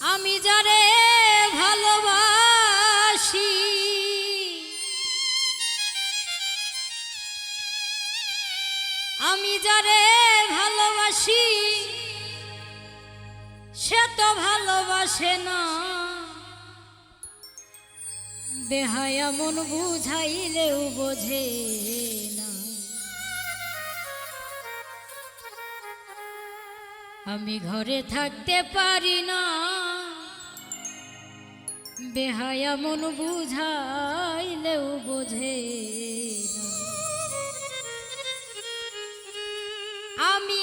আমি যারে ভালোবাসি। আমি যারে ভালোবাসি, সে তো ভালোবাসে না। দেহায় মন বুঝাইলেও বোঝে না। আমি ঘরে থাকতে পারি না। বেহায়া মন বুঝাইলেও বোঝে আমি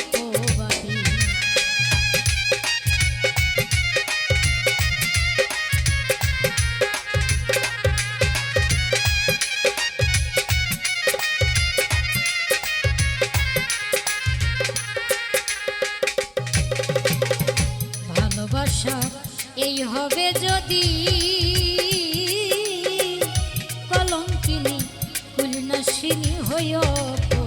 Oh.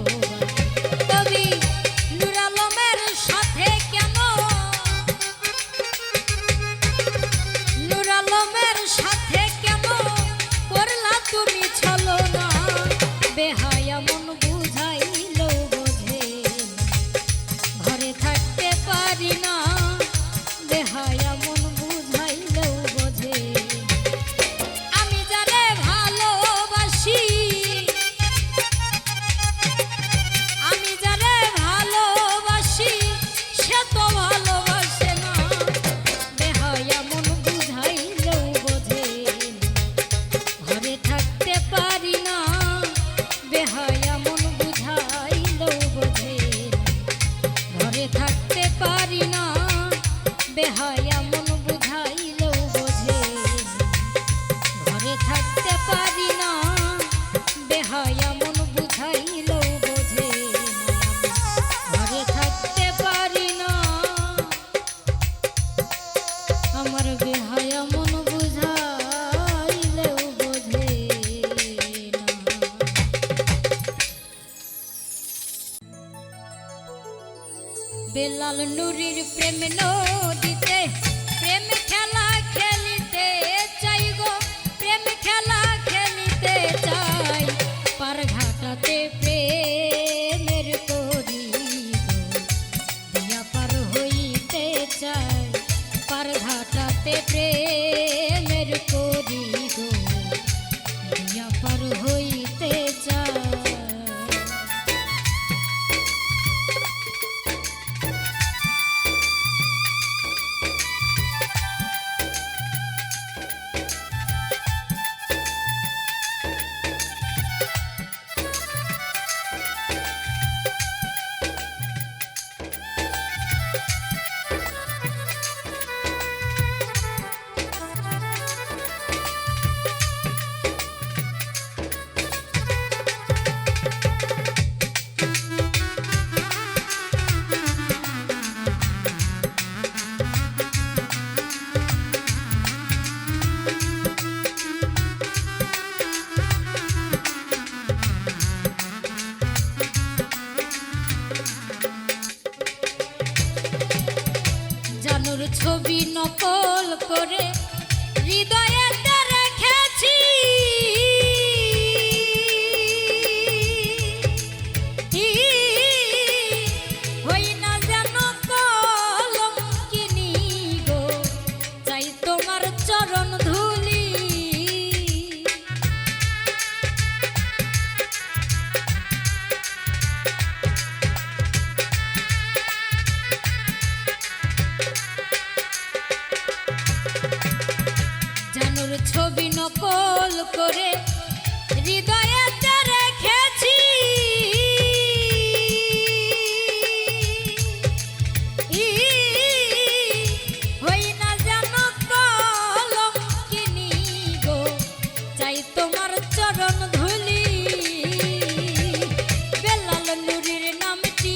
প্রেম নদীতে, প্রেম খেলা খেলিতে চাই গো প্রেম খেলা খেলিতে চাই। পার ঘাটাতে প্রেমের করি দিয়া পার হইতে চাই। পার ঘাটাতে প্রেম ছবি নকল করে হৃদয়ে ছবি নকল করে হৃদয়েতে রেখেছি। না গো তোমার চরণ বেলাল নামটি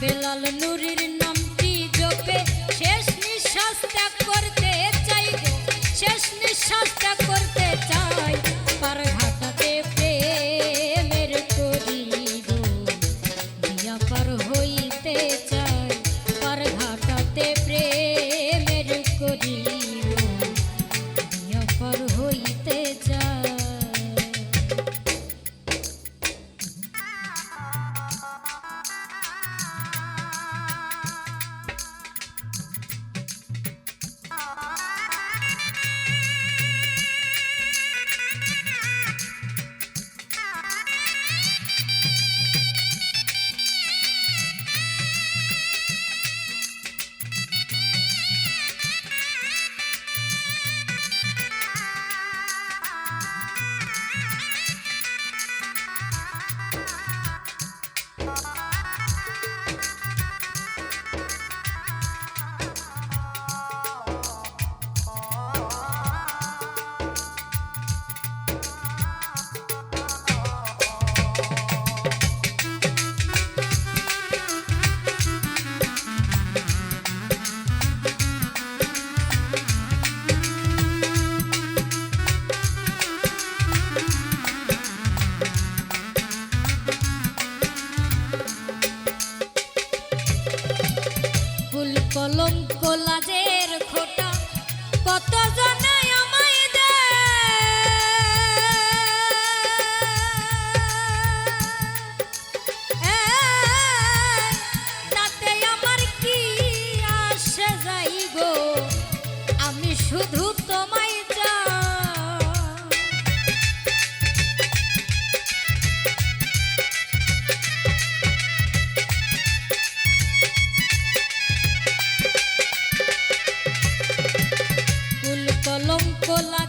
বেলাল নিঃশ্বাসটা করতে চাই গো। শেষ নিঃশ্বাসটা Cola